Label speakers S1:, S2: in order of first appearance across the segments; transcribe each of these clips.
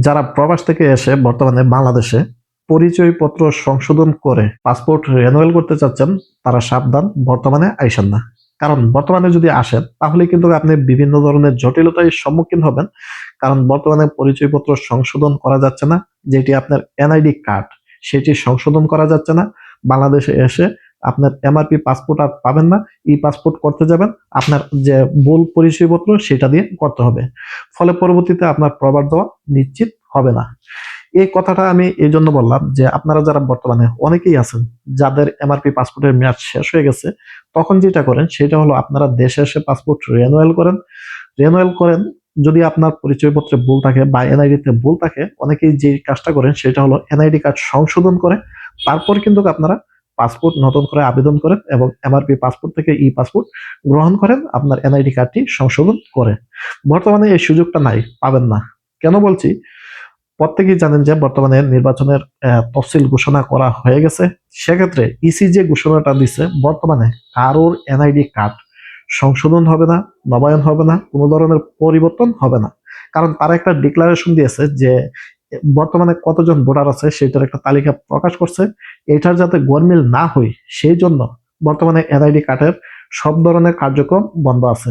S1: যারা প্রবাস থেকে এসে বর্তমানে বাংলাদেশে পরিচয়পত্র সংশোধন করে পাসপোর্ট রেনুয়েল করতে চাচ্ছেন, তারা সাবধান, বর্তমানে আইসেন না। কারণ বর্তমানে যদি আসেন, তাহলে কিন্তু আপনি বিভিন্ন ধরনের জটিলতায় সম্মুখীন হবেন। কারণ বর্তমানে পরিচয়পত্র সংশোধন করা যাচ্ছে না, যেটি আপনার এনআইডি কার্ড, সেটি সংশোধন করা যাচ্ছে না। বাংলাদেশে এসে আপনার এমআরপি পাসপোর্ট আর পাবেন না ই পাসপোর্ট করতে যাবেন, আপনার যে মূল পরিচয়পত্র সেটা দিয়ে করতে হবে। ফলে পরবর্তীতে আপনার প্রবার দেওয়া নিশ্চিত হবে না। এই কথাটা আমি এই জন্য বললাম যে আপনারা যারা বর্তমানে অনেকেই আছেন, যাদের এমআরপি পাসপোর্টের মেয়াদ শেষ হয়ে গেছে, তখন যেটা করেন সেটা হলো আপনারা দেশে এসে পাসপোর্ট রিনুয়াল করেন। রিনুয়াল করেন, যদি আপনার পরিচয়পত্রে ভুল থাকে বা এনআইডি তে ভুল থাকে, অনেকেই যে কাজটা করেন সেটা হলো এনআইডি কার্ড সংশোধন করে, তারপর কিন্তু আপনারা পাসপোর্ট নতুন করে আবেদন করেন এবং এমআরপি পাসপোর্ট থেকে ই পাসপোর্ট গ্রহণ করেন, আপনার এনআইডি কার্ডটি সংশোধন করে বর্তমানে এই সুযোগটা নাই, পাবেন না। কেন বলছি? প্রত্যেকেই জানেন যে বর্তমানে নির্বাচনের তফসিল ঘোষণা করা হয়ে গেছে। সেক্ষেত্রে ইসি যে ঘোষণাটা দিচ্ছে বর্তমানে কারোর এনআইডি কার্ড সংশোধন হবে না, নবায়ন হবে না, কোনো ধরনের পরিবর্তন হবে না। কারণ তারা একটা ডিক্লারেশন দিয়েছে যে বর্তমানে কতজন ভোটার আছে সেটার একটা তালিকা প্রকাশ করছে। এটার যাতে গরমিল না হয়, সেই জন্য বর্তমানে এনআইডি কার্ডের সব ধরনের কার্যক্রম বন্ধ আছে।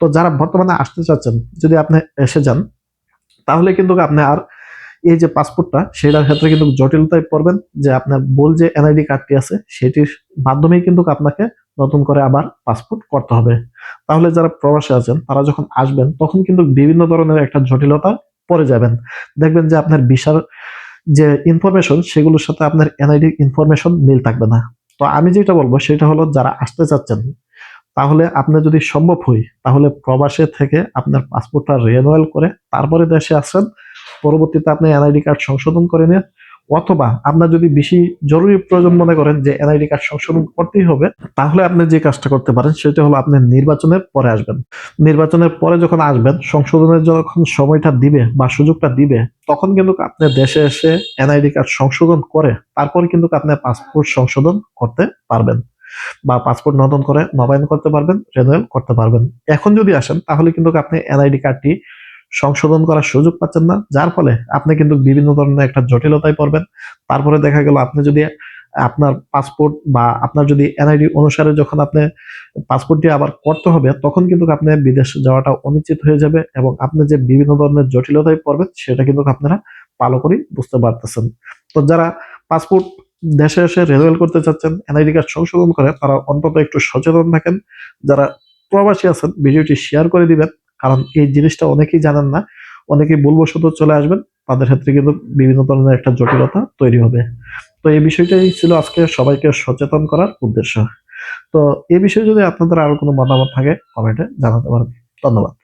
S1: তো যারা বর্তমানে আসতে চাচ্ছেন, যদি আপনি এসে যান, তাহলে কিন্তু আপনি আর এই যে পাসপোর্টটা, সেটার ক্ষেত্রে কিন্তু জটিলতায় পড়বেন যে আপনার ভুল যে এনআইডি কার্ডটি আছে, সেটির মাধ্যমেই কিন্তু আপনাকে নতুন করে আবার পাসপোর্ট করতে হবে। তাহলে যারা প্রবাসে আছেন, তারা যখন আসবেন, তখন কিন্তু বিভিন্ন ধরনের একটা জটিলতা পড়ে যাবেন। দেখবেন যে আপনার বিশাল যে ইনফরমেশন সেগুলোর সাথে আপনার এনআইডি ইনফরমেশন মিল থাকবে না। তো আমি যেটা বলব, সেটা হলো যারা আসতে চাচ্ছেন, তাহলে আপনি যদি সম্ভব হই, তাহলে প্রবাসে থেকে আপনার পাসপোর্টটা রিনুয়াল করে, তারপরে দেশে আসেন, পরবর্তীতে আপনি এনআইডি কার্ড সংশোধন করে নিন অথবা আপনার যদি বেশি জরুরি প্রয়োজন মনে করেন যে এনআইডি কার্ড সংশোধন করতেই হবে, তাহলে আপনি যে কাজটা করতে পারেন সেটা হলো আপনি নির্বাচনের পরে আসবেন। নির্বাচনের পরে যখন আসবেন, সংশোধনের যখন সময়টা দিবে বা সুযোগটা দিবে, তখন কিন্তু আপনি দেশে এসে এনআইডি কার্ড সংশোধন করে, তারপর কিন্তু আপনি পাসপোর্ট সংশোধন করতে পারবেন বা পাসপোর্ট নতুন করে নবায়ন করতে পারবেন, রেনুয়াল করতে পারবেন। এখন যদি আসেন, তাহলে কিন্তু আপনি এনআইডি কার্ডটি সংশোধন করার সুযোগ পাচ্ছেন না। যার ফলে আপনি কিন্তু বিভিন্ন ধরনের একটা জটিলতায় পড়বেন। তারপরে দেখা গেল আপনি যদি আপনার পাসপোর্ট বা আপনার যদি এনআইডি অনুসারে যখন আপনি পাসপোর্টটি আবার করতে হবে, তখন কিন্তু আপনি বিদেশ যাওয়াটা অনিশ্চিত হয়ে যাবে এবং আপনি যে বিভিন্ন ধরনের জটিলতায় পড়বেন, সেটা কিন্তু আপনারা ভালো করে বুঝতে পারতেছেন। তো যারা পাসপোর্ট দেশে এসে রেনুয়াল করতে চাচ্ছেন, এনআইডি কার্ড সংশোধন করে, তারা অন্তত একটু সচেতন থাকেন। যারা প্রবাসী আছেন, ভিডিওটি শেয়ার করে দিবেন। কারণ এই জিনিসটা অনেকেই জানেন না, অনেকেই ভুলবশত চলে আসবেন, তাদের ক্ষেত্রে কিন্তু বিভিন্ন ধরনের একটা জটিলতা তৈরি হবে। তো এই বিষয়টাই ছিল আজকে সবাইকে সচেতন করার উদ্দেশ্য। তো এ বিষয়ে যদি আপনাদের আরও কোনো মতামত থাকে কমেন্টে জানাতে পারবেন ধন্যবাদ।